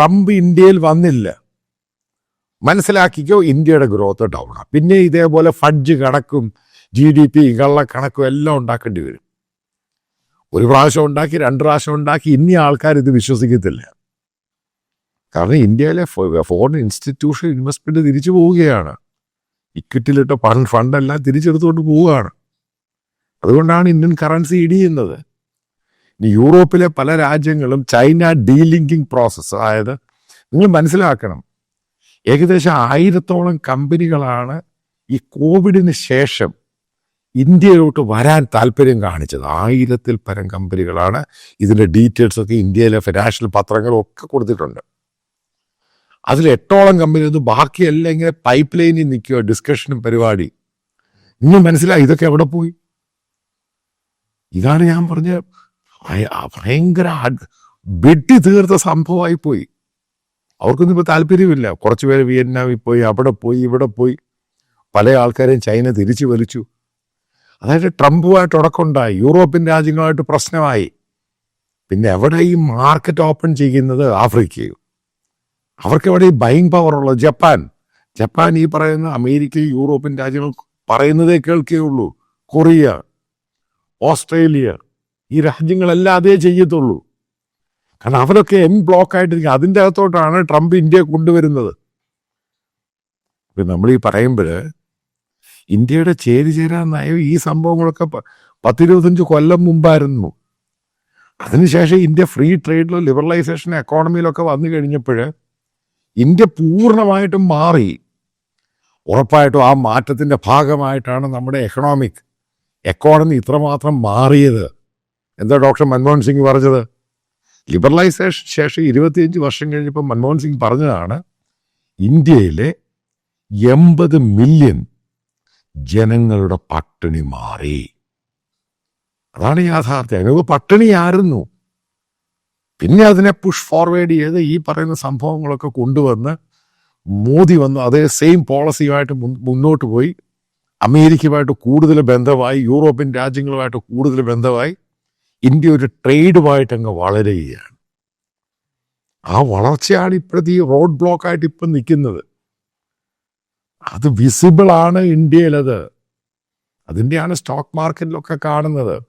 Trump ഇന്ത്യയിൽ വന്നില്ല. മനസ്സിലാക്കിക്കോ ഇന്ത്യയുടെ ഗ്രോത്ത് ഡൗൺ ഡൗണാണ് പിന്നെ ഇതേപോലെ ഫഡ്ജ് കണക്കും ജി ഡി പി കള്ളക്കണക്കും എല്ലാം ഉണ്ടാക്കേണ്ടി വരും. ഒരു പ്രാവശ്യം ഉണ്ടാക്കി രണ്ട് പ്രാവശ്യം ഉണ്ടാക്കി ഇനി ആൾക്കാർ ഇത് വിശ്വസിക്കത്തില്ല. കാരണം ഇന്ത്യയിലെ ഫോറിൻ ഇൻസ്റ്റിറ്റ്യൂഷൻ ഇൻവെസ്റ്റ്മെന്റ് തിരിച്ചു പോവുകയാണ്. ഇക്വിറ്റിയിലിട്ട് ഫണ്ട് ഫണ്ടെല്ലാം തിരിച്ചെടുത്തുകൊണ്ട് പോവുകയാണ്. അതുകൊണ്ടാണ് ഇന്ത്യൻ കറൻസി ഇടിയുന്നത്. യൂറോപ്പിലെ പല രാജ്യങ്ങളും ചൈന ഡീലിങ്കിങ് പ്രോസസ്സ് അതായത് നിങ്ങൾ മനസ്സിലാക്കണം ഏകദേശം ആയിരത്തോളം കമ്പനികളാണ് ഈ കോവിഡിന് ശേഷം ഇന്ത്യയിലോട്ട് വരാൻ താല്പര്യം കാണിച്ചത്. ആയിരത്തിൽ പരം കമ്പനികളാണ് ഇതിന്റെ ഡീറ്റെയിൽസൊക്കെ ഇന്ത്യയിലെ ഫിനാൻഷ്യൽ പത്രങ്ങളും ഒക്കെ കൊടുത്തിട്ടുണ്ട്. അതിൽ എട്ടോളം കമ്പനി ഒന്ന് ബാക്കിയെല്ലാം ഇങ്ങനെ പൈപ്പ് ലൈനിൽ നിൽക്കുക ഡിസ്കഷനും പരിപാടി. ഇന്ന് മനസ്സിലായി ഇതൊക്കെ എവിടെ പോയി? ഇതാണ് ഞാൻ പറഞ്ഞ ഭയങ്കര വെട്ടി തീർത്ത സംഭവമായി പോയി. അവർക്കൊന്നും ഇപ്പോൾ താല്പര്യമില്ല. കുറച്ച് പേര് വിയറ്റ്നാമിൽ പോയി അവിടെ പോയി ഇവിടെ പോയി. പല ആൾക്കാരെയും ചൈന തിരിച്ചു വലിച്ചു. അതായത് ട്രംപുമായിട്ട് ഉടക്കമുണ്ടായി യൂറോപ്യൻ രാജ്യങ്ങളുമായിട്ട് പ്രശ്നമായി. പിന്നെ എവിടെ ഈ മാർക്കറ്റ് ഓപ്പൺ ചെയ്യുന്നത്? ആഫ്രിക്കയും അവർക്ക് എവിടെ ഈ ബൈങ് പവർ ഉള്ളത്? ജപ്പാൻ. ജപ്പാൻ ഈ പറയുന്ന അമേരിക്ക യൂറോപ്യൻ രാജ്യങ്ങൾ പറയുന്നതേ കേൾക്കേ ഉള്ളൂ കൊറിയ. ഓസ്ട്രേലിയ. ഈ രാജ്യങ്ങളെല്ലാം അതേ ചെയ്യത്തുള്ളൂ. കാരണം അവരൊക്കെ എം ബ്ലോക്ക് ആയിട്ടിരിക്കും അതിന്റെ അകത്തോട്ടാണ് ട്രംപ് ഇന്ത്യയെ കൊണ്ടുവരുന്നത്. നമ്മൾ ഈ പറയുമ്പോൾ ഇന്ത്യയുടെ ചേരി ചേരാൻ നയം ഈ സംഭവങ്ങളൊക്കെ പത്തിരുപത്തഞ്ച് കൊല്ലം മുമ്പായിരുന്നു. അതിനുശേഷം ഇന്ത്യ ഫ്രീ ട്രേഡിലോ ലിബറലൈസേഷൻ എക്കോണമിയിലൊക്കെ വന്നു കഴിഞ്ഞപ്പോൾ ഇന്ത്യ പൂർണമായിട്ടും മാറി. ഉറപ്പായിട്ടും ആ മാറ്റത്തിന്റെ ഭാഗമായിട്ടാണ് നമ്മുടെ എക്കണോമിക് എക്കോണമി ഇത്രമാത്രം മാറിയത്. എന്താ ഡോക്ടർ മൻമോഹൻ സിംഗ് പറഞ്ഞത്? ലിബറലൈസേഷൻ ശേഷം ഇരുപത്തിയഞ്ച് വർഷം കഴിഞ്ഞപ്പോൾ മൻമോഹൻ സിംഗ് പറഞ്ഞതാണ് ഇന്ത്യയിലെ എൺപത് മില്യൺ ജനങ്ങളുടെ പട്ടിണി മാറി. അതാണ് യാഥാർത്ഥ്യം. അതിന് പട്ടിണിയായിരുന്നു പിന്നെ അതിനെ പുഷ് ഫോർവേഡ് ചെയ്ത് ഈ പറയുന്ന സംഭവങ്ങളൊക്കെ കൊണ്ടുവന്ന് മോദി വന്ന്. അതേ സെയിം പോളിസിയുമായിട്ട് മുന്നോട്ട് പോയി. അമേരിക്കയുമായിട്ട് കൂടുതൽ ബന്ധമായി. യൂറോപ്യൻ രാജ്യങ്ങളുമായിട്ട് കൂടുതൽ ബന്ധമായി. ഇന്ത്യ ഒരു ട്രേഡുമായിട്ട് അങ്ങ് വളരുകയാണ്. ആ വളർച്ചയാണ് ഇപ്പോഴത്തെ ഈ റോഡ് ബ്ലോക്കായിട്ട് ഇപ്പം നിൽക്കുന്നത്. അത് വിസിബിൾ ആണ് ഇന്ത്യയിലത്. അതിന്റെയാണ് സ്റ്റോക്ക് മാർക്കറ്റിലൊക്കെ കാണുന്നത്.